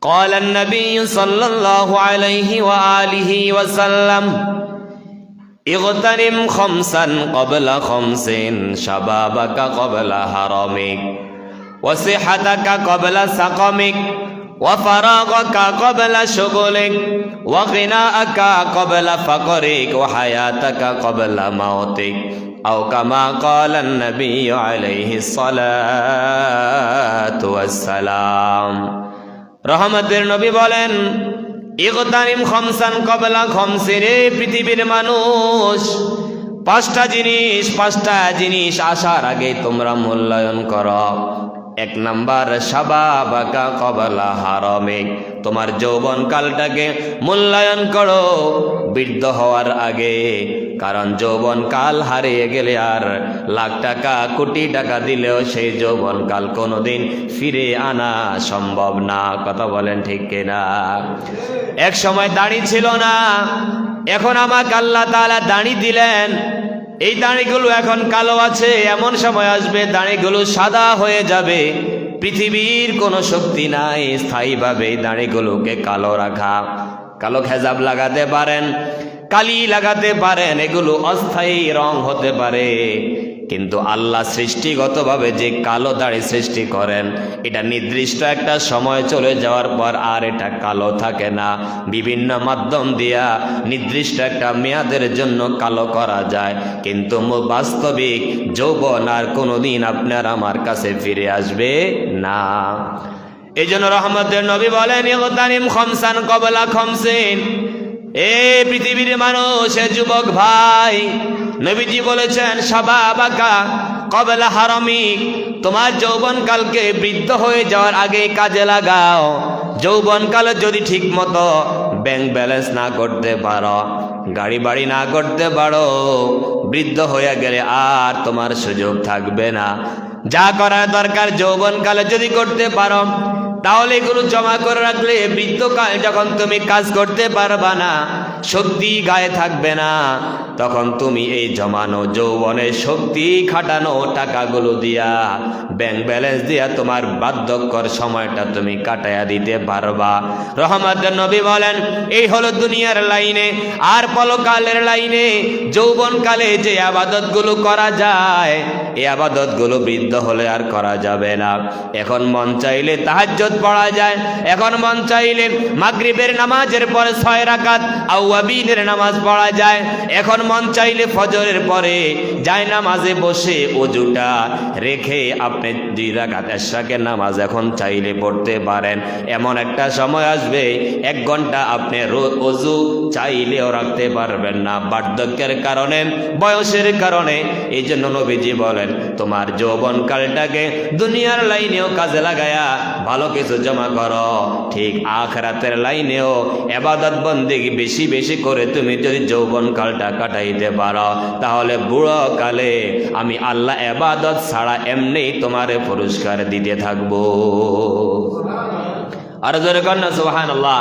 قال النبي صلى الله عليه وآله وسلم اغتنم خمسا قبل خمس شبابك قبل هرمك وصحتك قبل سقمك وفراغك قبل شغلك وغناءك قبل فقرك وحياتك قبل موتك أو كما قال النبي عليه الصلاة والسلام রহমতের নবী বলেন ইগতানিম খমসান কবলা খমসিরে পৃথিবীর মানুষ। পাঁচটা জিনিস পাঁচটা জিনিস আসার আগে তোমরা মূল্যায়ন কর। এক নাম্বার, সাবাবাকা কবলা হারমে। তোমার যৌবন কালটাকে মূল্যায়ন করো। বৃদ্ধ হওয়ার আগে, কারণ যৌবন কাল হারিয়ে গেলে আর লাখ টাকা, কোটি টাকা দিলেও সেই যৌবন কাল কোনোদিন ফিরে আনা সম্ভব না। কথা বলেন ঠিক কিনা? এক সময় দাড়ি ছিল না। এখন আমাকে আল্লাহ তালা দাড়ি দিলেন। এই দাঁড়িগুলো এখন কালো আছে। এমন সময় আসবে, দাঁড়িগুলো সাদা হয়ে যাবে। পৃথিবীর কোনো শক্তি নাই, স্থায়ীভাবে দাঁড়িগুলোকে কালো রাখা। কালো খেজাব লাগাতে পারেন, কালি লাগাতে পারেন, এগুলো অস্থায়ী রং হতে পারে। কিন্তু আল্লাহ সৃষ্টিগতভাবে যে কালো দাড়ি সৃষ্টি করেন, এটা নির্দিষ্ট একটা সময় চলে যাওয়ার পর আর এটা কালো থাকে না। বিভিন্ন মাধ্যম দিয়া নির্দিষ্ট একটা মেয়াদের জন্য কালো করা যায়। কিন্তু বাস্তবিক যৌবন আর কোনোদিন আপনার আমার কাছে ফিরে আসবে না। এই জন্য রহমতের নবী বলেন কবলা খমসিন। এ পৃথিবীর মানুষ যুবক ভাই, নবীজি বলেছেন সাবাবাকা কবেলা হারমিক তোমার যৌবনকালকে বৃদ্ধ হয়ে যাওয়ার আগে কাজে লাগাও। যৌবনকালে যদি ঠিক মতো ব্যাংক ব্যালেন্স না করতে পারো, গাড়ি বাড়ি না করতে পারো, বৃদ্ধ হয়ে গেলে আর তোমার সুযোগ থাকবে না। যা করার দরকার, যৌবনকালে যদি করতে পারো তাহলে এগুলো জমা করে রাখলে বৃদ্ধকাল যখন তুমি কাজ করতে পারবা না শক্তি গায়ে থাকবে না। তখন তুমি এই জমানো যৌবনের শক্তি খাটানো টাকাগুলো দিয়া ব্যাংক ব্যালেন্স দিয়া তোমার বার্ধক্যর সময়টা তুমি কাটায়া দিতে পারবা। রহমত নবী বলেন, এই হলো দুনিয়ার লাইনে, আর পলকালের লাইনে যৌবনকালে যে আবাদতগুলো করা যায়, এই আবাদতগুলো বৃদ্ধ হলে আর করা যাবে না। এখন মন চাইলে তাহাজ্জত পড়া যায়, এখন মন চাইলে মাগরিবের নামাজের পরে ছয় রাকাত আউয়াবিনের নামাজ পড়া যায়। এখন মন চাইলে ফজরের পরে যায় নামাজে বসে অজুটা রেখে আপনি দুই রাকাত এশরাকের নামাজ এখন চাইলে পড়তে পারেন। এমন একটা সময় আসবে, এক ঘণ্টা আপনি অজু চাইলেও রাখতে পারবেন না। বার্ধক্যের কারণে, বয়সের কারণে এই জন্য নবীজি বলেন, তোমার যৌবন কালটাকে দুনিয়ার লাইনেও কাজে লাগায়া ভালো কিছু জমা করো। ঠিক আখরাতের লাইনেও এবাদত বন্দিগি বেশি বেশি করে তুমি যদি যৌবন কালটা কাটাইতে পারো, তাহলে বুড়ো কালে আমি আল্লাহ এবাদত ছাড়া এমনি তোমারে পুরস্কার দিতে থাকব। আর জোরে কন্যা সুহান আল্লাহ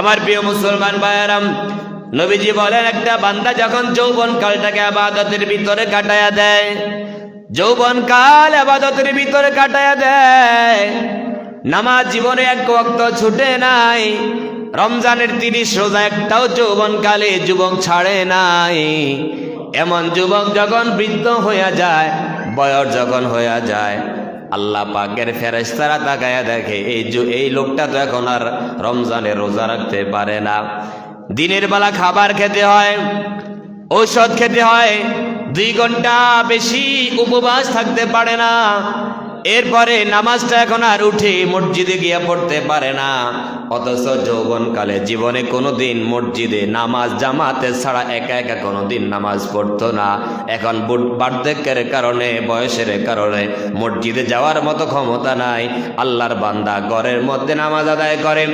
আমার প্রিয় মুসলমান ভাইয়ারাম, নবীজি বলেন, একটা বান্দা যখন যৌবন কালটাকে আবাদতের ভিতরে কাটায়া দেয় যৌবন কাল আবাদতের ভিতরে কাটায়া দেয়। নামাজ জীবনে এক ওয়াক্ত ছুটে নাই। রমজানের তিরিশ রোজা একটাও যৌবন কালে যুবক ছাড়ে নাই। এমন যুবক যখন বৃদ্ধ হইয়া যায়, বয়স যখন হইয়া যায়, আল্লাহ পাকের ফেরেশতারা তাকায়া দেখে, এই এই লোকটা তো এখন আর রমজানে রোজা রাখতে পারে না। দিনের বেলা খাবার খেতে হয়, ঔষধ খেতে হয় দুই ঘণ্টা বেশি উপবাস থাকতে পারে না। এরপরে নামাজটা এখন আর উঠে মসজিদে গিয়ে পড়তে পারে না। অথচ যৌবনকালে জীবনে কোনোদিন মসজিদে নামাজ জামাতে ছাড়া একা একা কোনোদিন নামাজ পড়তো না। এখন বার্ধক্যের কারণে, বয়সের কারণে মসজিদে যাওয়ার মতো ক্ষমতা নাই। আল্লাহর বান্দা ঘরের মধ্যে নামাজ আদায় করে।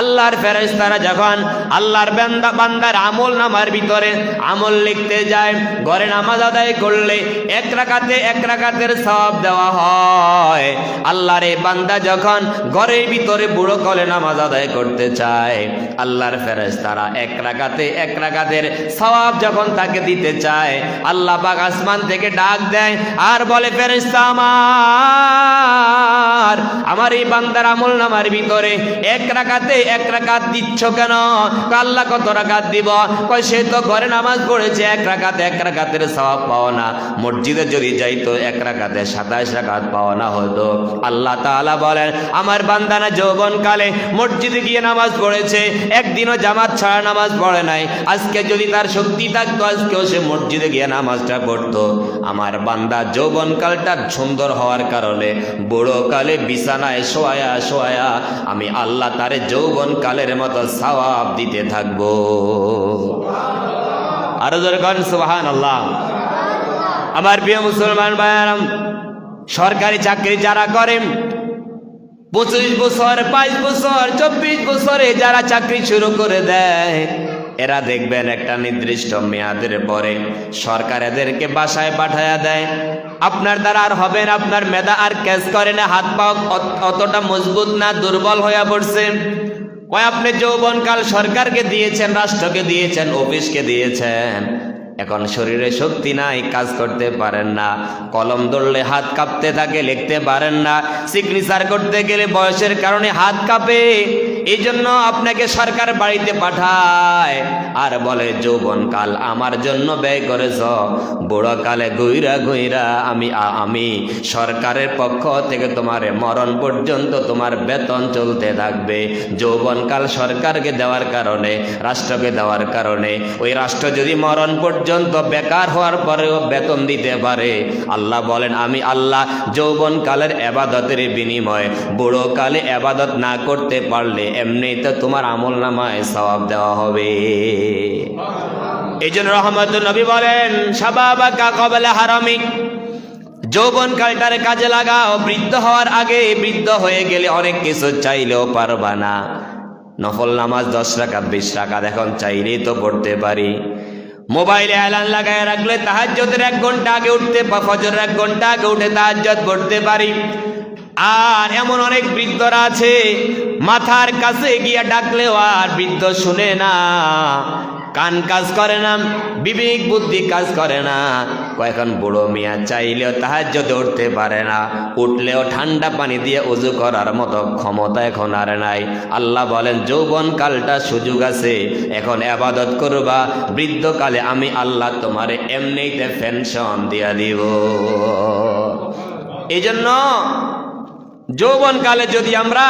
আল্লাহর ফেরেশতারা যখন আল্লাহর বান্দা বান্দার আমল নামার ভিতরে আমল লিখতে যায়, ঘরে নামাজ আদায় করলে এক রাকাতে এক রাকাতের সব দেওয়া হয়। আল্লাহর এই বান্দা যখন ঘরের ভিতরে বুড়ো কলে নামাজ আদায় করতে চায়, আল্লাহর ফেরেশতারা এক রাকাতে এক রাকাতের সওয়াব যখন তাকে দিতে চায়, আল্লাহ পাক আসমান থেকে ডাক দেয়, আর বলে, ফেরেশতা আমার আমার এই বান্দার আমল নামার ভিতরে এক রাকাতে এক রাকাত দিচ্ছ কেন? আল্লাহ কত রাকাত দিব? কয়, সে তো ঘরে নামাজ পড়েছে, এক রাকাতে এক রাকাতের সওয়াব পাওয়া না। মসজিদে যদি যাইতো, এক রাকাতে সাতাশ রাকাত পাওয়া না হতো। আল্লাহ তাআলা বলেন, আমার বান্দানা যৌবন কালে মসজিদে গিয়ে নামাজ পড়েছে, একদিনও জামাত ছাড়া নামাজ পড়ে নাই। আজকে যদি তার শক্তি থাকতো, আজকেও সে মসজিদে গিয়ে নামাজটা পড়তো। আমার বান্দা যৌবন কালটা সুন্দর হওয়ার কারণে বুড়ো কালে বিছানায় শোয়া শোয়া, আমি আল্লাহ তারে যৌবন কালের মতো সওয়াব দিতে থাকব। আরও জোরে কন সুবহান আল্লাহ আমার প্রিয় মুসলমান ভাইয়ারাম সরকারি চাকরি যারা করেন পঁচিশ বছর, বাইশ বছর, চব্বিশ বছরে যারা চাকরি শুরু করে দেয়, এরা দেখবেন একটা নির্দিষ্ট মেয়াদের পরে সরকার এদেরকে বাসায় পাঠায়া দেয়। আপনার দ্বারা আর হবে না, আপনার মেধা আর ক্যাচ করে না, হাত পা অতটা মজবুত না, দুর্বল হয়ে পড়ছে। কয়, আপনি যৌবনকাল সরকারকে দিয়েছেন, রাষ্ট্রকে দিয়েছেন, অফিসকে দিয়েছেন এখন শরীরে শক্তি নাই, কাজ করতে পারেন না। কলম ধরলে হাত কাঁপতে থাকে, লিখতে পারেন না। সিগনেচার করতে গেলে বয়সের কারণে হাত কাঁপে। এই জন্য আপনাকে সরকার বাড়িতে পাঠায়। আর বলে, যৌবনকাল আমার জন্য ব্যয় করেছ। বুড়ো কালে গুইরা গুইরা আমি আমি সরকারের পক্ষ থেকে তোমার মরণ পর্যন্ত তোমার বেতন চলতে থাকবে। যৌবনকাল সরকারকে দেওয়ার কারণে, রাষ্ট্রকে দেওয়ার কারণে। ওই রাষ্ট্র যদি মরণ পর্যন্ত বেকার হওয়ার পরেও বেতন দিতে পারে। আল্লাহ বলেন, আমি আল্লাহ যৌবনকালের এবাদতের বিনিময়ে বুড়ো কালে এবাদত না করতে পারলে এমনিতে তোমার আমল নামায় সওয়াব দেওয়া হবে। এই জন্য রহমত নবী বলেন হারামিক। যৌবন কালটার কাজে লাগাও, বৃদ্ধ হওয়ার আগে বৃদ্ধ হয়ে গেলে অনেক কিছু চাইলেও পারবা না। নফল নামাজ দশ রাকাত, বিশ রাকাত, এখন চাইলেই তো পড়তে পারি। মোবাইলে অ্যালার্ম লাগায় রাখলে তাহাজ্জতের এক ঘণ্টা আগে উঠতে বা ফজরের এক ঘণ্টা আগে উঠে তাহাজ্জত পড়তে পারি। আর এমন অনেক বৃদ্ধরা আছে, মাথার কাছে গিয়া ডাকলেও আর বৃদ্ধ শুনে না। কান কাজ করে না, বিবেক বুদ্ধি কাজ করে না। কয়েকখন বুড়ো মিয়া চাইলেও তাহার যদি উঠতে পারে না। উঠলেও ঠান্ডা পানি দিয়ে উজু করার মতো ক্ষমতা এখন আর নাই। আল্লাহ বলেন যৌবন কালটা সুযোগ আছে, এখন আবাদত করবা। বৃদ্ধকালে আমি আল্লাহ তোমারে এমনিতে পেনশন দিয়া দিব। এই জন্য যৌবনকালে যদি আমরা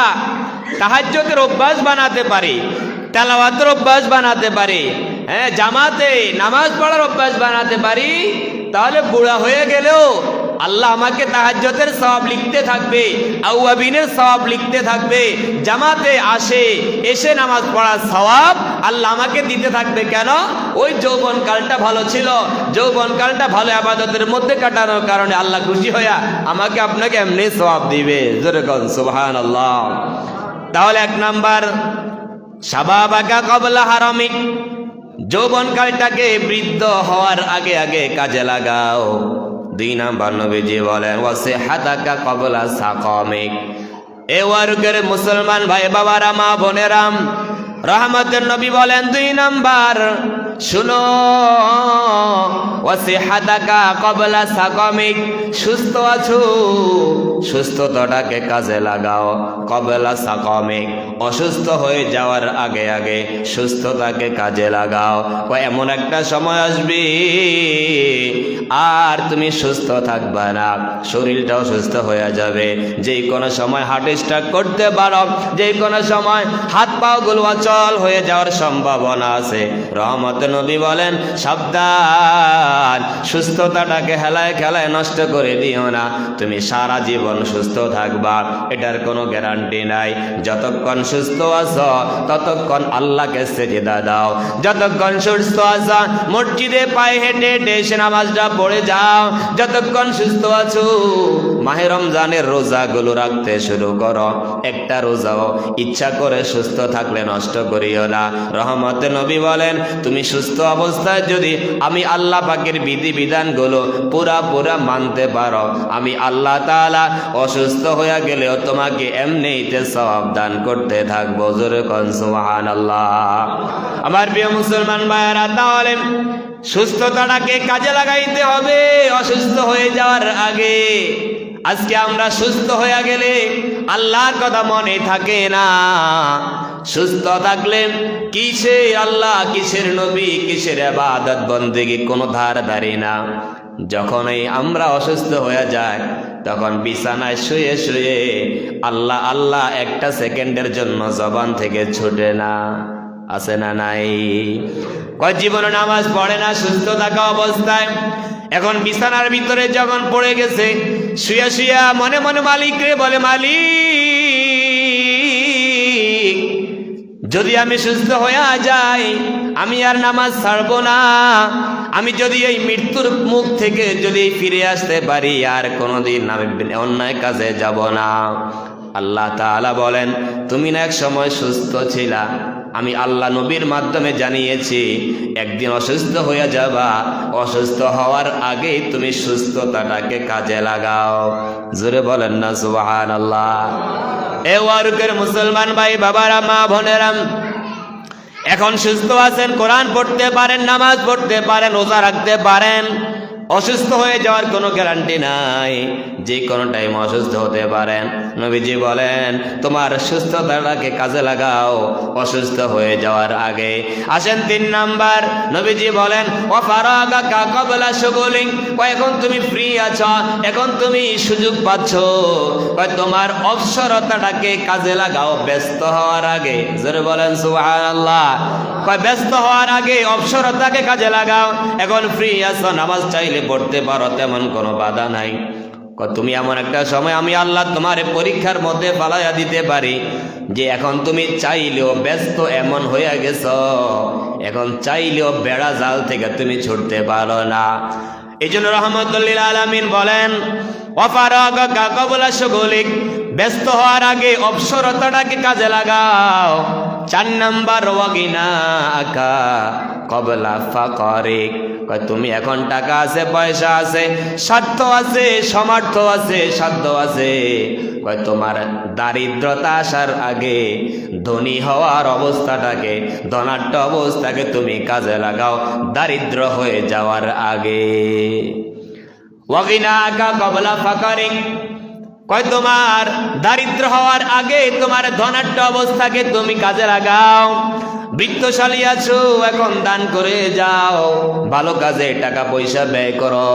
তাহাজ্যতের অভ্যাস বানাতে পারি, তেলাওয়াতের অভ্যাস বানাতে পারি হ্যাঁ জামাতে নামাজ পড়ার অভ্যাস বানাতে পারি, তাহলে বুড়া হয়ে গেলেও আল্লাহ আমাকে তাহাজ্যতের সওয়াব লিখতে থাকবে, আউয়াবিনের সওয়াব লিখতে থাকবে, জামাতে আসে, এসে নামাজ পড়ার সওয়াব আল্লাহ আমাকে দিতে থাকবে কেন? ওই যৌবন কালটা ভালো ছিল যৌবন কালটা ভালো আবাদতের মধ্যে কাটানোর কারণে আল্লাহ খুশি হইয়া আমাকে আপনাকে এমনি সওয়াব দিবে। জোরে কন আল্লাহ তাহলে এক নাম্বার, সাবাবাকা কবলা হারামিক যৌবনকালটাকে বৃদ্ধ হওয়ার আগে আগে কাজে লাগাও। দুই নাম্বার নবীজি বলেন ওয়াসে হাতাকা কবলা সাকমিক। এ ওয়ারুকের মুসলমান ভাই বাবারা মা বোনেরাম রহমতের নবী বলেন, দুই নাম্বার শুনো ওয়াসে হাতাকা কবলা সাকমিক, সুস্থ আছো? সুস্থতাটাকে কাজে লাগাও, কবলা সাকমিক। অসুস্থ হয়ে যাওয়ার আগে আগে সুস্থতাকে কাজে লাগাও। ও, এমন একটা সময় আসবে, আর তুমি সুস্থ থাকবে না। শরীরটাও সুস্থ হয়ে যাবে। যে কোনো সময় হার্ট স্ট্রোক করতে পারো, যে কোনো সময় হাত পা গুলো অচল হয়ে যাওয়ার সম্ভাবনা আছে। রহমত নবী বলেন, সাবধান, সুস্থতাটাকে হেলায় খেলায় নষ্ট করে দিও না। তুমি সারা জীবন সুস্থ থাকবা, এটার কোনো গ্যারান্টি নাই। যতক্ষণ সুস্থ আছো, ততক্ষণ আল্লাহকে সেজদা দাও। যতক্ষণ সুস্থ আছো, মসজিদে পায়ে হেঁটে হেঁটে এসে নামাজটা পড়ে যাও। যতক্ষণ সুস্থ আছো মাহে রমজানের রোজাগুলো রাখতে শুরু করো। একটা রোজাও ইচ্ছা করে সুস্থ থাকলে নষ্ট করিও না। রহমতে নবী বলেন, তুমি সুস্থ অবস্থায় যদি আমি আল্লাহ পাকের বিধি বিধানগুলো পুরা পুরা মানতে পারো, আমি আল্লাহ তাআলা অসুস্থ হয়ে গেলেও তোমাকে এমনিতে সব দান করতে থাকব। জোরে সুবহানাল্লাহ। আমার প্রিয় মুসলমান ভাইয়েরা, তাহলে সুস্থতাটাকে কাজে লাগাইতে হবে অসুস্থ হয়ে যাওয়ার আগে। আজকে আমরা সুস্থ হয়ে গেলে আল্লাহর কথা মনে থাকে না। সুস্থ থাকলে কিসে আল্লাহ, কিসের নবী, কিসের আবাদত বন্দেগি কোনো ধার ধারি না। যখনই আমরা অসুস্থ হয়ে যায় তখন বিছানায় শুয়ে শুয়ে আল্লাহ আল্লাহ একটা সেকেন্ডের জন্য জবান থেকে ছুটে না। আছে না নাই? কয়, জীবনে নামাজ পড়ে না, সুস্থ থাকা অবস্থায়। এখন বিছানার ভিতরে যখন পড়ে গেছে শুয়া শুয়া মনে মনে মালিক রে বলে, মালিক, যদি আমি সুস্থ হয়ে যাই, আমি আর নামাজ ছাড়বো না। আমি যদি এই মৃত্যুর মুখ থেকে যদি ফিরে আসতে পারি, আর কোনোদিন আমি অন্যায় কাজে যাব না। আল্লাহ তাআলা বলেন, তুমি না এক সময় সুস্থ ছিলা আমি আল্লাহ নবীর মাধ্যমে জানিয়েছি, একদিন অসুস্থ হয়ে যাবা। অসুস্থ হওয়ার আগেই তুমি সুস্থতাটাকে কাজে লাগাও। জোরে বলেন না সুবাহান আল্লাহ এ ওয়ারুকের মুসলমান ভাই, বাবারা, মা বোনেরাম, এখন সুস্থ আছেন, কোরআন পড়তে পারেন, নামাজ পড়তে পারেন, রোজা রাখতে পারেন। অসুস্থ হয়ে যাওয়ার কোনো গ্যারান্টি নাই। যে কোনো টাইম অসুস্থ হতে পারেন। নবীজি বলেন, তোমার সুস্থতাটাকে কাজে লাগাও অসুস্থ হয়ে যাওয়ার আগে। আসেন তিন নাম্বার, নবীজি বলেন ও ফারাগা কাকবলা সুগুলিং এখন তুমি ফ্রি আছো। এখন তুমি সুযোগ পাচ্ছ। তোমার অবসরতাটাকে কাজে লাগাও ব্যস্ত হওয়ার আগে। জোরে বলেন, সুবহানাল্লাহ। ব্যস্ত হওয়ার আগে অবসরতাকে কাজে লাগাও। এখন ফ্রি আছো, নামাজ চাইলে পড়তে পারো, তেমন কোনো বাধা নাই। তুমি এমন একটা সময় আমি আল্লাহ তোমার পরীক্ষার মধ্যে পালাইয়া দিতে পারি যে এখন তুমি চাইলেও ব্যস্ত এমন হয়ে গেছ। এখন চাইলেও বেড়া জাল থেকে তুমি ছুটতে পারো না। এই জন্য রহমতুল্লিল আলমিন বলেন সগলিক, ব্যস্ত হওয়ার আগে অবসরতাটাকে কাজে লাগাও। চার নাম্বার ওয়াগিনা আকা কবলা ফাকরিক। তুমি এখন টাকা আছে, পয়সা আছে, স্বার্থ আছে সমার্থ আছে, সাধ্য আছে। তোমার দারিদ্রতা আসার আগে ধনী হওয়ার অবস্থাটাকে, ধনাঢ্য অবস্থাকে তুমি কাজে লাগাও দারিদ্র হয়ে যাওয়ার আগে। ওয়াগিনা আকা কবলা ফাকারিক কয়, তোমার দারিদ্র হওয়ার আগে তোমার ধনাঢ্য অবস্থাকে তুমি কাজে লাগাও। বৃত্তশালী আছো, এখন দান করে যাও। ভালো কাজে টাকা পয়সা ব্যয় করো।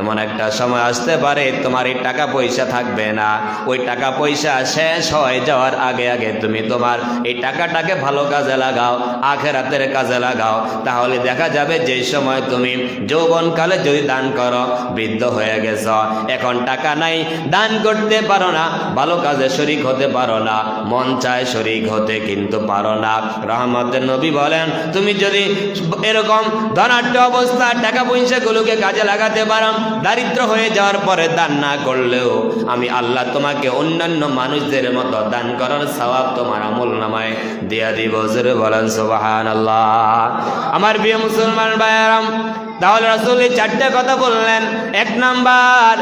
এমন একটা সময় আসতে পারে, তোমার এই টাকা পয়সা থাকবে না। ওই টাকা পয়সা শেষ হয়ে যাওয়ার আগে আগে তুমি তোমার এই টাকাটাকে ভালো কাজে লাগাও, আখেরাতের কাজে লাগাও। তাহলে দেখা যাবে যে সময় তুমি যৌবনকালে যদি দান করো, বৃদ্ধ হয়ে গেছ। এখন টাকা নাই, দান করতে পারো না, ভালো কাজে শরিক হতে পারো না, মন চায় শরিক হতে কিন্তু পারো না। রহমতের নবী বলেন, তুমি যদি এরকম ধনাঢ্য অবস্থা টাকা পয়সাগুলোকে কাজে লাগাতে পারো দারিদ্র হয়ে যাওয়ার পরে দান না করলেও আমি আল্লাহ তোমাকে অন্যান্য মানুষদের মতো দান করার স্বভাব তোমার আমল নামায় দেয়া দিব। বলেন সোবাহান আল্লাহ আমার বিয়ে মুসলমান ভাইয়ারাম তাহলে রাসূল এই চারটে কথা বললেন। এক নাম্বার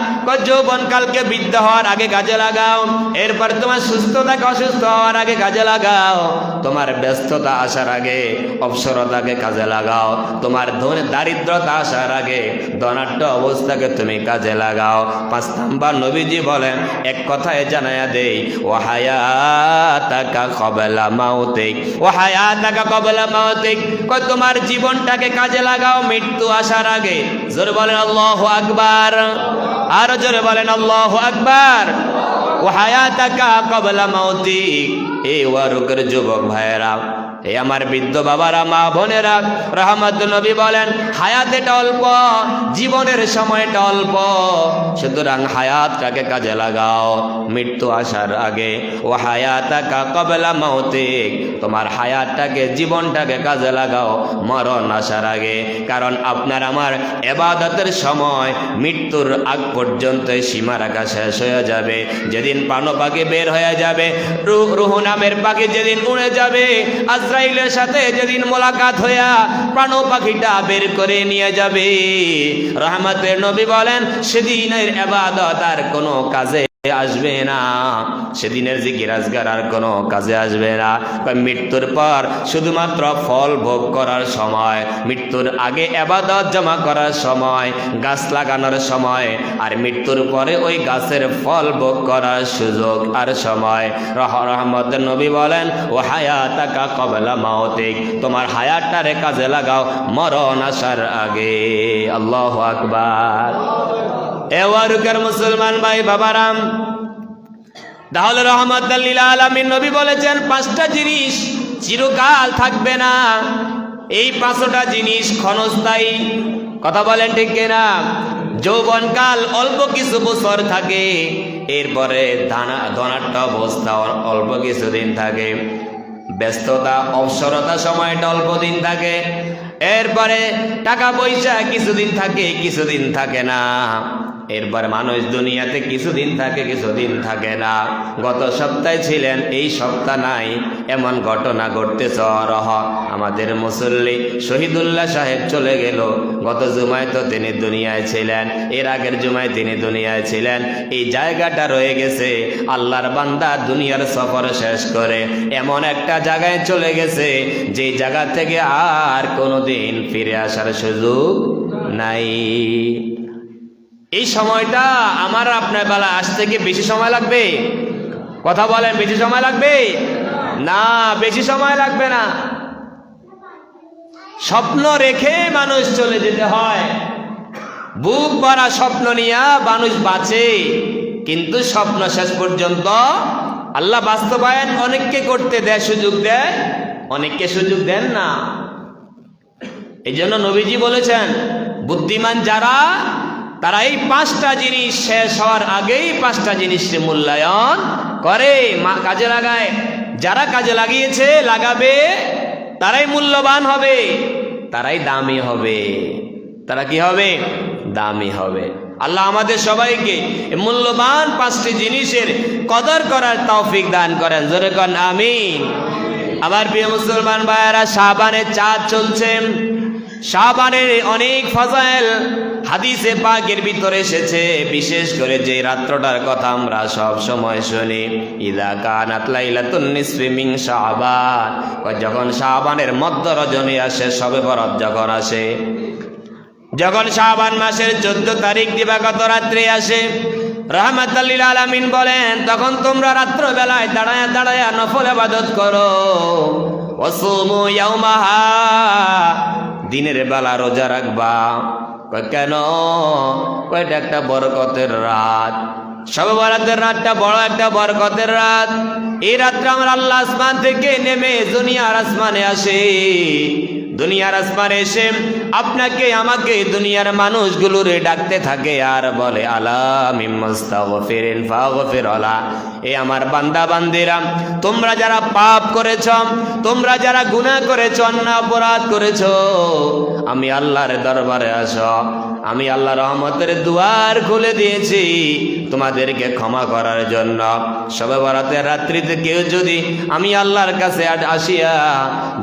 যৌবন কালকে বৃদ্ধ হওয়ার আগে কাজে লাগাও। এরপর তোমার সুস্থতাকে অসুস্থ হওয়ার আগে কাজে লাগাও। তোমার ব্যস্ততা আসার আগে, অবসরতাকে কাজে লাগাও। তোমার ধন দারিদ্রতা আসার আগে, ধনাঢ্য অবস্থাকে তুমি কাজে লাগাও। পাঁচ নাম্বার, নবীজি বলেন, এক কথায় জানায়া দেই ও হায়াতাকা কবলা মাউতিক ও হায়াতাকা কবলা মাউতিক। কয়, তোমার জীবনটাকে কাজে লাগাও, মৃত্যু আসার আগে। জোরে বলেন আল্লাহ আকবার। আর জোরে বলেন আল্লাহ আকবার। ও হায়াতাকা কবলা মাউতিক। এই ওয়ারুকের যুবক ভাইয়েরা এই আমার বৃদ্ধ বাবারা, মা বোনেরা, রহমত নবী বলেন হায়াতেটা অল্প, জীবনের সময়টা অল্প। সুতরাং হায়াতটাকে কাজে লাগাও। মৃত্যু আসার আগে, ও হায়াতাকা কবলা মৌতিক তোমার হায়াতটাকে, জীবনটাকে কাজে লাগাও। মরণ আসার আগে, কারণ আপনার আমার এবাদতের সময় মৃত্যুর আগ পর্যন্ত সীমা রাখা শেষ হয়ে যাবে। যেদিন প্রাণ পাখি বের হয়ে যাবে রুহ নামের পাখি যেদিন উড়ে যাবে আজরাইলের সাথে যেদিন মোলাকাত হইয়া প্রাণ পাখিটা বের করে নিয়ে যাবে। রহমতের নবী বলেন, সেদিনের এবাদত আর কোনো কাজে আসবে না। সেদিনের যে গিরাজগার আর কোনো কাজে আসবে না। মৃত্যুর পর শুধুমাত্র ফল ভোগ করার সময়, মৃত্যুর আগে এবাদত জমা করার সময়, গাছ লাগানোর সময়, আর মৃত্যুর পরে ওই গাছের ফল ভোগ করার সুযোগ আর সময়। রহ, রহমত নবী বলেন, ও হায়াতাকা কবলা মাওতিক তোমার হায়াতটারে কাজে লাগাও মরণ আসার আগে। আল্লাহ আকবার। এওয়ারুকের মুসলমান ভাই বাবারাম, তাহলে রহমত আলমিন নবী বলেছেন, পাঁচটা জিনিস চিরকাল থাকবে না। এই পাঁচটা জিনিস ক্ষণস্থায়ী। কথা বলেন ঠিক কিনা? যৌবনকাল অল্প কিছু বছর থাকে, এরপরে ধনাট্য অবস্থা অল্প কিছুদিন থাকে। ব্যস্ততা, অবসরতা সময়টা অল্প দিন থাকে। এরপরে টাকা পয়সা কিছুদিন থাকে কিছুদিন থাকে না। এরপরে মানুষ দুনিয়াতে কিছুদিন থাকে কিছুদিন থাকে না। গত সপ্তাহে ছিলেন, এই সপ্তাহ নাই, এমন ঘটনা ঘটতেছ রহ আমাদের মুসল্লি শহীদুল্লাহ সাহেব চলে গেল। গত জুমায় তো তিনি দুনিয়ায় ছিলেন, এর আগের জুমায় তিনি দুনিয়ায় ছিলেন। এই জায়গাটা রয়ে গেছে, আল্লাহর বান্দা দুনিয়ার সফর শেষ করে। এমন একটা জায়গায় চলে গেছে, যে জায়গা থেকে আর কোনোদিন ফিরে আসার সুযোগ নাই। এই সময়টা আমার আপনার বেলা আসতে কি বেশি সময় লাগবে? কথা বলেন, বেশি সময় লাগবে? না, বেশি সময় লাগবে না। স্বপ্ন রেখে মানুষ চলে যেতে হয়। বুক ভরা স্বপ্ন নিয়ে মানুষ বাঁচে। কিন্তু স্বপ্ন শেষ পর্যন্ত আল্লাহ বাস্তবায়ন অনেককে করতে দেয়, সুযোগ দেয়, অনেককে সুযোগ দেন না। এই জন্য নবীজি বলেছেন, বুদ্ধিমান যারা তারা এই পাঁচটা জিনিস শেষ হওয়ার আগেই পাঁচটা জিনিসকে মূল্যায়ন করে কাজে লাগায়। যারা কাজে লাগিয়েছে, লাগাবে, তারাই মূল্যবান হবে, তারাই দামি হবে। তারা কি হবে? দামি হবে। আল্লাহ আমাদের সবাইকে মূল্যবান পাঁচটি জিনিসের কদর করার তৌফিক দান করেন। জোরে কন, আমিন। আমার প্রিয় মুসলমান ভাইয়েরা, সাবানের চাঁদ চলছেন শাহবানের অনেক ফজাইল হাদিসে পাকের ভিতরে এসেছে। বিশেষ করে যে রাত্রটার কথা আমরা সব সময় শুনি। ইদা কানাত লাইলাতুন শাহবান যখন শাহবানের মধ্য রজনী আসে, সবে বরফ যখন আসে। যখন শাহবান মাসের চোদ্দ তারিখ দিবাগত রাত্রে আসে রহমতাল্লিল আলামিন বলেন, তখন তোমরা রাত্র বেলায় দাঁড়ায় দাঁড়ায় নফল আবাদত করো। ওসুমু ইয়াউমাহা দিনের বেলা রোজা রাখবা। কেন? কয়টা একটা বরকতের রাত। সবে বরাতের রাতটা বড় একটা বরকতের রাত। এই রাত্রে আমার আল্লাহ আসমান থেকে নেমে দুনিয়ার আসমানে আসে। দুনিয়ার আসমানে এসে আপনাকে, আমাকে দুনিয়ার মানুষগুলোরে ডাকতে থাকে, আর বলে, আলা এ আমার বান্দা, বান্দিরা, তোমরা যারা পাপ করেছ, তোমরা যারা গুনাহ করেছ অন্য অপরাধ করেছ, আমি আল্লাহর দরবারে আসো। আমি আল্লাহ রহমতের দুয়ার খুলে দিয়েছি তোমাদেরকে ক্ষমা করার জন্য। সবে বরাতের রাত্রিতে কেউ যদি আমি আল্লাহর কাছে আসিয়া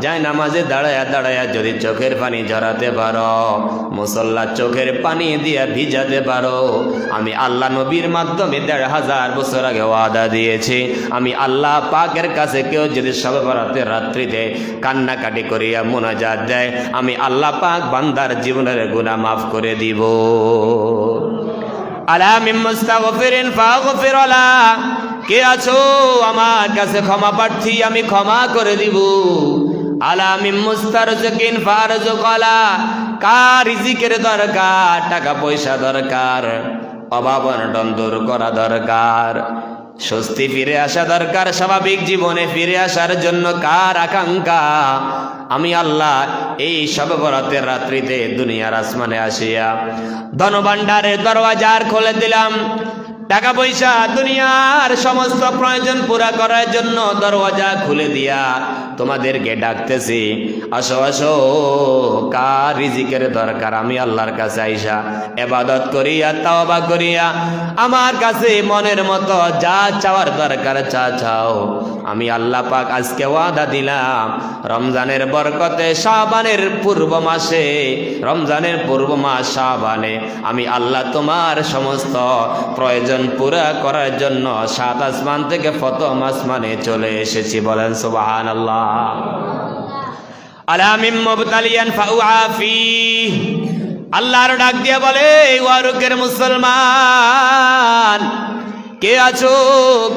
যায় নামাজে দাঁড়ায়া দাঁড়ায়া যদি চোখের পানি ঝরাতে পারো, মুসল্লা চোখের পানি দিয়া ভিজাতে পারো। আমি আল্লাহ নবীর মাধ্যমে দেড় হাজার বছর আগে ওয়াদা দিয়েছি। আমি আল্লাহ পাকের কাছে কেউ যদি সবে বরাতের রাত্রিতে কান্নাকাটি করিয়া মোনাজাত দেয়, আমি আল্লাহ পাক বান্দার জীবনের গুনাহ মাফ করে দিব আলামিম মুস্তাগফিরিন ফাগফির কে আছো? আমার কাছে ক্ষমা প্রার্থী, আমি ক্ষমা করে দিব। আলামিম মুস্তারজিকিন ফারজুকালা কার রিজিকের দরকার? টাকা পয়সা দরকার। অভাব অনটন দূর করা দরকার। স্বস্তি ফিরে আসা দরকার, স্বাভাবিক জীবনে ফিরে আসার জন্য কার আকাঙ্ক্ষা? আমি আল্লাহ এই সব বরাতের রাত্রিতে দুনিয়ার আসমানে আসিয়া ধনভাণ্ডারের দরওয়াজার খুলে দিলাম। টাকা পয়সা দুনিয়ার সমস্ত প্রয়োজন পুরা করার জন্য দরওয়াজা খুলে দিয়া তোমাদেরকে ডাকতেছি, আসো আসো, কার রিজিকের দরকার? আমি আল্লাহর কাছে আইসা এবাদত করিয়া, তাওবা করিয়া, আমার কাছে মনের মতো যা চাওয়ার দরকার চা চাও। আমি আল্লাহ পাক আজকে ওয়াদা দিলাম, রমজানের বরকতে শাবানের পূর্ব মাসে, রমজানের পূর্ব মাস শাবানে আমি আল্লাহ তোমার সমস্ত প্রয়োজন পুরা করার জন্য সাত আসমান থেকে প্রথম আসমানে চলে এসেছি, বলেন সুবাহান আল্লাহ আলামিম মুবতালিয়ান ফাউআফি আল্লাহর ডাক দিয়ে বলে ওয়ারুকের মুসলমান, কে আছো?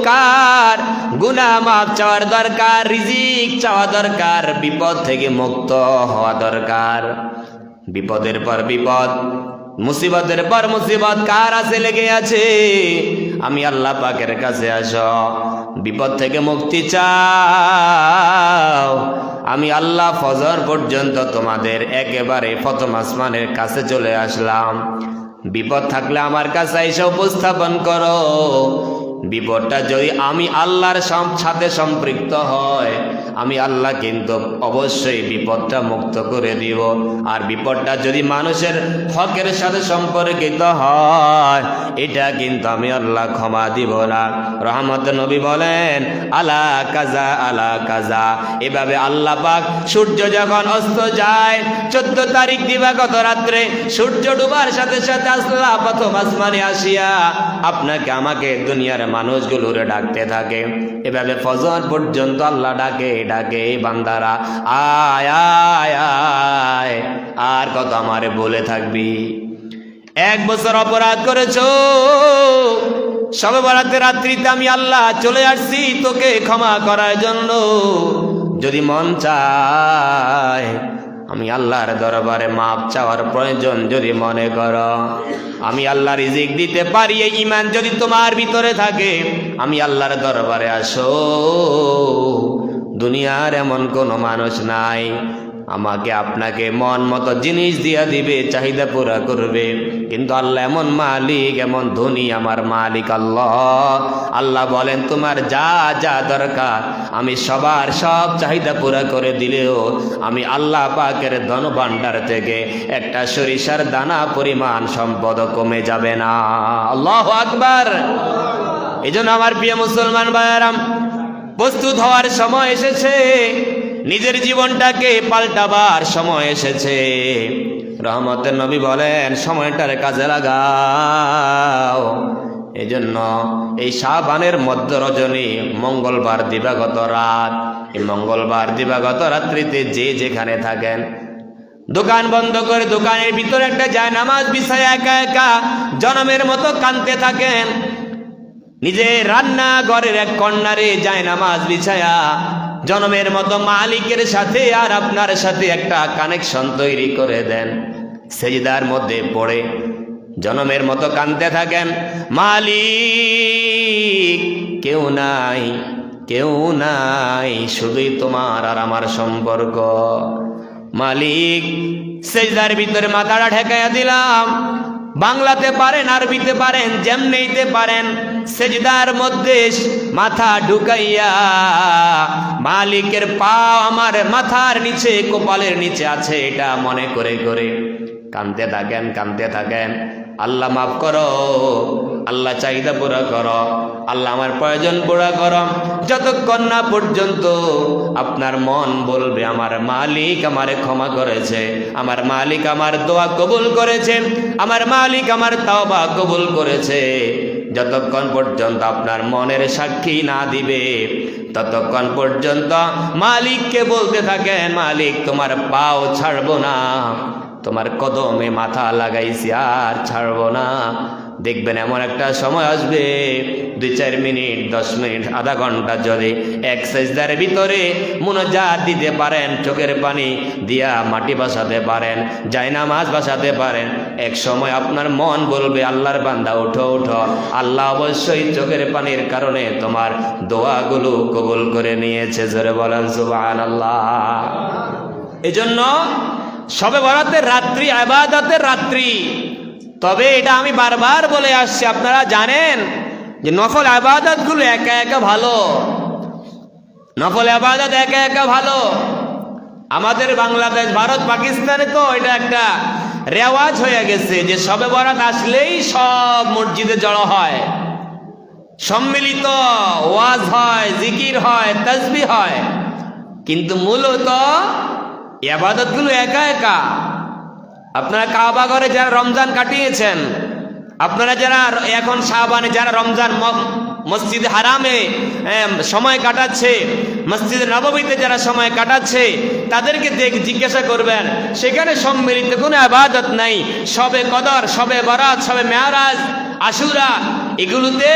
কার? গুনাহ মাফ চাওয়ার দরকার, রিজিক চাওয়া দরকার, বিপদ থেকে মুক্ত হওয়া দরকার। বিপদের পর বিপদ মুসিবতের পর মুসিবত কার আছে লেগে আছে? আমি আল্লাহ পাকের কাছে আস। বিপদ থেকে মুক্তি চাও। আমি আল্লাহ ফজর পর্যন্ত তোমাদের একেবারে প্রথম আসমানের কাছে চলে আসলাম। বিপদ থাকলে আমার কাছে এসে উপস্থাপন করো। বিপদটা যদি আমি আল্লাহর সাথে সম্পৃক্ত হয় আমি আল্লাহ কিন্তু অবশ্যই বিপদটা মুক্ত করে দিব। আর বিপদটা যদি মানুষের হকের সাথে সম্পর্কিত হয়, এটা কিন্তু আমি আল্লাহ ক্ষমা দিব না। রহমত নবী বলেন, আলা কাজা আলা কাজা। এভাবে আল্লাহ পাক সূর্য যখন অস্ত যায়, চোদ্দ তারিখ দিবাগত রাত্রে সূর্য ডুবার সাথে সাথে আসলা, প্রথম আসমানে আসিয়া আপনাকে আমাকে দুনিয়ার মানুষগুলোরে ডাকতে থাকে। এভাবে ফজর পর্যন্ত আল্লাহ ডাকে। ডাকে বান্দারা, আয় আয় আয়, আর কত আমারে বলে থাকবি। এক বছর অপরাধ করেছ সবে বরাতে রাত্রিতে আমি আল্লাহ চলে আসছি তোকে ক্ষমা করার জন্য। যদি মন চায়, আমি আল্লাহর দরবারে মাপ চাওয়ার প্রয়োজন যদি মনে করো। আমি আল্লাহর রিজিক দিতে পারি, এই ইমান যদি তোমার ভিতরে থাকে, আমি আল্লাহর দরবারে আসো। দুনিয়ার এমন কোনো মানুষ নাই। আমাকে আপনাকে মন মতো জিনিস দিয়া দিবে, চাহিদা পুরা করবে। কিন্তু আল্লাহ এমন মালিক, এমন ধনী আমার মালিক আল্লাহ। আল্লাহ বলেন, তোমার যা যা দরকার, আমি সবার সব চাহিদা পুরা করে দিলেও আমি আল্লাহ পাকের ধন ভাণ্ডার থেকে একটা সরিষার দানা পরিমাণ সম্পদ কমে যাবে না। আল্লাহ আকবার। এই আমার প্রিয় মুসলমান ভাইয়ারাম প্রস্তুত হওয়ার সময় এসেছে। নিজের জীবনটাকে পাল্টাবার সময় এসেছে। রহমতের নবী বলেন, সময়টার কাজে লাগাও। এই জন্য এই শাহবানের মধ্য রজনী মঙ্গলবার দিবাগত রাত, এই মঙ্গলবার দিবাগত রাত্রিতে যে যেখানে থাকেন, দোকান বন্ধ করে দোকানের ভিতরে একটা যায়, নামাজ বিছায় একা একা জনমের মতো কানতে থাকেন। নিজে রান্না ঘরের এক কন্যারে যায় নামাজ বিছায়া, জনমের মতো মালিকের সাথে আর আপনার সাথে একটা কানেকশন তৈরি করে দেন। সেজদার মধ্যে পড়ে, জনমের মতো কানতে থাকেন। মালিক, কেউ নাই কেউ নাই, শুধুই তোমার আর আমার সম্পর্ক। মালিক, সেজদার ভিতরে মাথাটা ঠেকাইয়া দিলাম। বাংলাতে পারেন, আরবিতে পারেন, যেমনিতে পারেন, সেজদার মধ্যে মাথা ঢুকাইয়া, মালিকের পা আমার মাথার নিচে, কপালের নিচে আছে, এটা মনে করে করে। কানতে থাকেন কানতে থাকেন। আল্লাহ মাফ করো, আল্লাহ চাহিদা পুরা করো, আল্লাহ আমার প্রয়োজন পুরা করো। যতক্ষণ না পর্যন্ত আপনার মন বলবে, আমার মালিক আমারে ক্ষমা করেছে, আমার মালিক আমার দোয়া কবুল করেছে, আমার মালিক আমার তাওবা কবুল করেছে। যতক্ষণ পর্যন্ত আপনার মনের সাক্ষী না দিবে, ততক্ষণ পর্যন্ত মালিককে বলতে থাকেন মালিক, তোমার পাও ছাড়বো না, তোমার কদমে মাথা লাগাইছি আর ছাড়বো না। দেখবেন এমন একটা সময় আসবে দুই চার মিনিট, দশ মিনিট, আধা ঘণ্টা যদি এক সেজদার ভিতরে মনোজাত দিতে পারেন, চোখের পানি দিয়া মাটি বাসাতে পারেন জায়না মাছ বাসাতে পারেন, এক সময় আপনার মন বলবে, আল্লাহর বান্দা উঠো উঠো আল্লাহ অবশ্যই চোখের পানির কারণে তোমার দোয়াগুলো কবুল করে নিয়েছে। জোরে বলেন সুবাহ আল্লাহ এজন্য সবে বরাতের রাত্রি, আবাদতের রাত্রি। তবে এটা আমি বারবার বলে আসছি, আপনারা জানেন যে নফল আবাদতগুলো একা একা ভালো। নফল আবাদত একা একা ভালো। আমাদের বাংলাদেশ, ভারত, পাকিস্তানে তো এটা একটা রেওয়াজ হয়ে গেছে যে সবে বরাত আসলেই সব মসজিদে জড়ো হয়। সম্মিলিত ওয়াজ হয়, জিকির হয় তসবি হয়। কিন্তু মূলত এবাদতগুলো একা একা। আপনারা কাবা ঘরে যারা রমজান কাটিয়েছেন আপনারা যারা এখন শাহবানে, যারা রমজান মসজিদ হারামে সময় কাটাচ্ছে, মসজিদ নবমীতে যারা সময় কাটাচ্ছে, তাদেরকে দেখ, জিজ্ঞাসা করবেন, সেখানে সম্মিলিত কোনো আবাদত নাই, সবে কদর, সবে বরাত, সবে মেয়ারাজ, আশুরা, এগুলোতে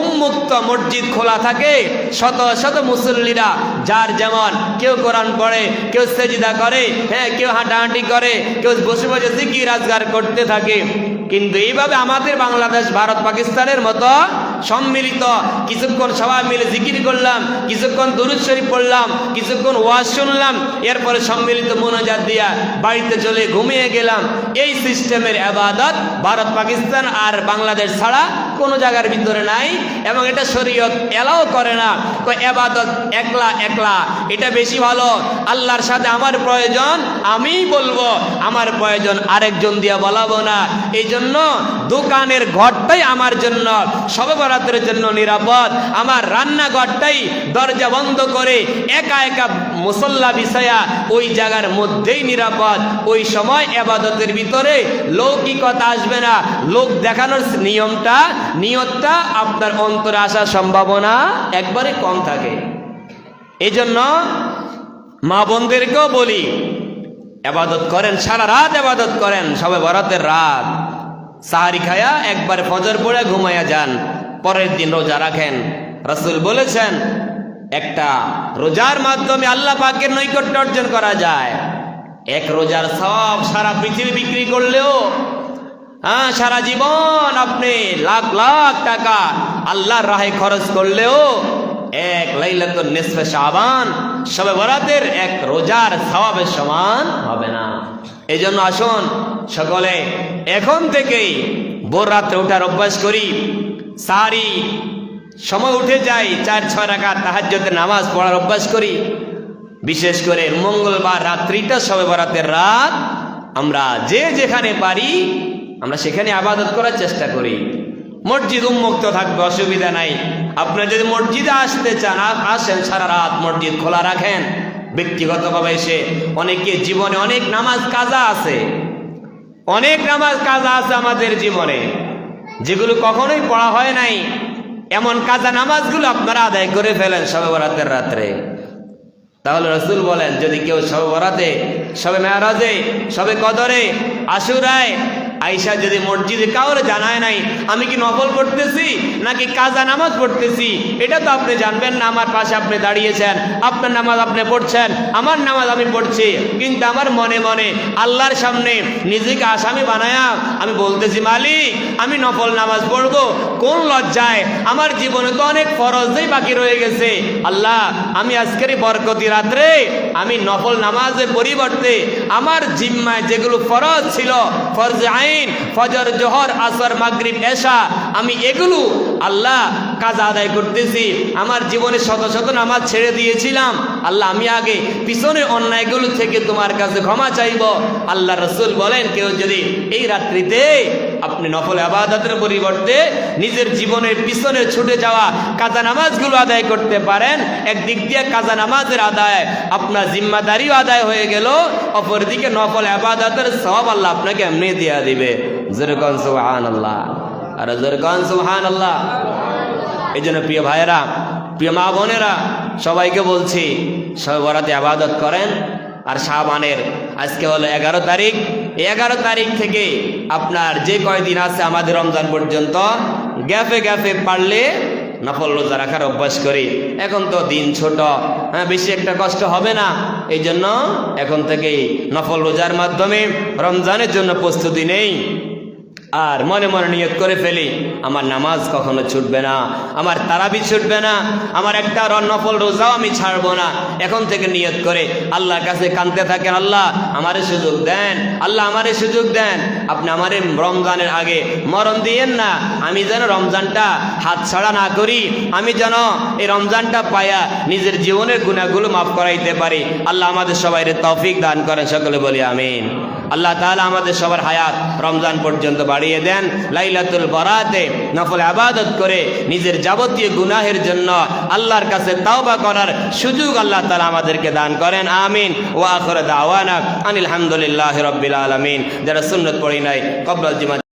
উন্মুক্ত মসজিদ খোলা থাকে, শত শত মুসল্লিরা, যার যেমন, কেউ কোরআন পড়ে, কেউ সেজিদা করে হ্যাঁ কেউ হাঁটাহাঁটি করে, কেউ বসে বসে জিকির রাজগার করতে থাকে। কিন্তু এইভাবে আমাদের বাংলাদেশ, ভারত, পাকিস্তানের মতো সম্মিলিত কিছুক্ষণ সবাই মিলে জিকির করলাম, কিছুক্ষণ দুরুদ শরীফ পড়লাম, কিছুক্ষণ ওয়াজ শুনলাম, এরপরে সম্মিলিত মোনাজাত দিয়া বাড়িতে চলে ঘুমিয়ে গেলাম। এই সিস্টেমের আবাদত ভারত, পাকিস্তান আর বাংলাদেশ ছাড়া কোনো জায়গার ভিতরে নাই এবং এটা শরীয়ত এলাও করে না। এবাদত একলা একলা, এটা বেশি ভালো। আল্লাহর সাথে আমার প্রয়োজন, আমিই বলব, আমার প্রয়োজন আরেকজন দিয়া বলাবো না। এই জন্য দোকানের ঘরটাই আমার জন্য, সবে বরাতের জন্য নিরাপদ। আমার রান্নাঘরটাই দরজা বন্ধ করে একা একা মুসল্লা বিষয়া ওই জায়গার মধ্যেই নিরাপদ। ওই সময় এবাদতের ভিতরে লৌকিকতা আসবে না। লোক দেখানোর নিয়মটা নিয়তটা আপনার অন্তরে আসার সম্ভাবনা একবারে কম থাকে। এই জন্য মা বোনদেরকেও বলি, এবাদত করেন, সারা রাত এবাদত করেন, সবে বরাতের রাত। সাহারি খায়া একবার ফজর পড়ে ঘুমাইয়া যান, পরের দিন রোজা রাখেন। রসুল বলেছেন, একটা রোজার মাধ্যমে আল্লাহ পাকের নৈকট্য অর্জন করা যায়। এক রোজার সব সারা পৃথিবী বিক্রি করলেও হ্যাঁ সারা জীবন আপনি লাখ লাখ টাকা আল্লাহর রাহে খরচ করলেও এক লাইলাতুন নিসফে শাবান সবে বরাতের এক রোজার সওয়াবের সমান হবে না। এই জন্য আসুন সকলে, এখন থেকেই ভোর রাত্রে ওঠার অভ্যাস করি। সারি সময় উঠে যাই, চার ছয় রাখা তাহাজ্যতে নামাজ পড়ার অভ্যাস করি। বিশেষ করে মঙ্গলবার রাত্রিটা সবে বরাতের রাত আমরা যে যেখানে পারি আমরা সেখানে আবাদত করার চেষ্টা করি। মসজিদ উন্মুক্ত থাকবে, অসুবিধা নাই। আপনারা যদি মসজিদে আসতে চান আসেন সারা রাত মসজিদ খোলা রাখেন। ব্যক্তিগতভাবে এসে অনেকে জীবনে অনেক নামাজ কাজা আছে। অনেক নামাজ কাজা আছে আমাদের জীবনে। যেগুলো কখনোই পড়া হয় নাই। এমন কাজা নামাজগুলো আপনারা আদায় করে ফেলেন সবে বরাতের রাত্রে। তাহলে রসুল বলেন, যদি কেউ সবে বরাতে সবে মেয়ারাজে, সবে কদরে, আশুরায় আইসা যদি মসজিদে কাউরে জানায় নাই, আমি কি নফল পড়তেছি নাকি কাজা নামাজ পড়তেছি? এটা তো আপনি জানবেন না, আমার পাশে আপনি দাঁড়িয়েছেন, আপনার নামাজ আপনি পড়ছেন, আমার নামাজ আমি পড়ছি, কিন্তু আমার মনে মনে আল্লাহর সামনে নিজেকে আসামি বানায়া আমি বলতেছি, মালিক, আমি নফল নামাজ পড়ব, কোন লজ্জায়? আমার জীবনে তো অনেক ফরজই বাকি রয়ে গেছে। আল্লাহ, আমি আজকের বরকতি রাত্রে আমি নফল নামাজের পরিবর্তে আমার জিম্মায় যেগুলো ফরজ ছিল, ফরজ আইন ফজর, জোহর, আসর, মাগরিব, এশা, আমি এগুলো আল্লাহ কাজ আদায় করতেছি। আমার জীবনে শত শত নামাজ ছেড়ে দিয়েছিলাম। আল্লাহ, আমি আগে পিছনে অন্যায়গুলো থেকে তোমার কাছে ক্ষমা চাইব। আল্লাহ রসুল বলেন, কেউ যদি এই রাত্রিতে আপনি নফল আবাদতের পরিবর্তে নিজের জীবনের পিছনে ছুটে যাওয়া কাজা নামাজগুলো আদায় করতে পারেন। একদিক দিয়ে কাজা নামাজের আদায় আপনার জিম্মাদারিও আদায় হয়ে গেল, অপরদিকে নফল আবাদতের সব আল্লাহ আপনাকে এমনি দিয়া দিবে। যেরকম সুহান আল্লাহ আর যেরকম সুহান আল্লাহ এই জন্য প্রিয় ভাইয়েরা, প্রিয় মা বোনেরা, সবাইকে বলছি, সবাই বরাতে আবাদত করেন। আর শাহবানের, আজকে হলো এগারো তারিখ। এগারো তারিখ থেকে আপনার যে কয়দিন আছে আমাদের রমজান পর্যন্ত গ্যাপে গ্যাপে পারলে নফল রোজা রাখার অভ্যাস করি। এখন তো দিন ছোট হ্যাঁ বেশি একটা কষ্ট হবে না। এই জন্য এখন থেকেই নফল রোজার মাধ্যমে রমজানের জন্য প্রস্তুতি নেই। আর মনে মনে নিয়ত করে ফেলি, আমার নামাজ কখনো ছুটবে না, আমার তারাবি ছুটবে না, আমার একটা নফল রোজাও আমি ছাড়বো না। এখন থেকে নিয়ত করে আল্লাহর কাছে কানতে থাকেন, আল্লাহ আমারে সুযোগ দেন, আল্লাহ আমারে সুযোগ দেন। আপনি আমারে রমজানের আগে মরণ দিয়েন না, আমি যেন রমজানটা হাত ছাড়া না করি, আমি যেন এই রমজানটা পায়া নিজের জীবনের গুণাগুলো মাফ করাইতে পারি। আল্লাহ আমাদের সবাই তৌফিক দান করেন, সকলে বলি আমিন। আল্লাহ তালা আমাদের সবার হায়াত রমজান পর্যন্ত বাড়িয়ে দেন। লাইলাতুল বরাতে নফল আবাদত করে নিজের যাবতীয় গুনাহের জন্য আল্লাহর কাছে তাওবা করার সুযোগ আল্লাহ তালা আমাদেরকে দান করেন। আমিন। ও আখর দাওয়ানা আনিল হামদুলিল্লাহ রব্বিল আলমিন। যারা সুন্নত পড়ি নাই, কবরাল জিমা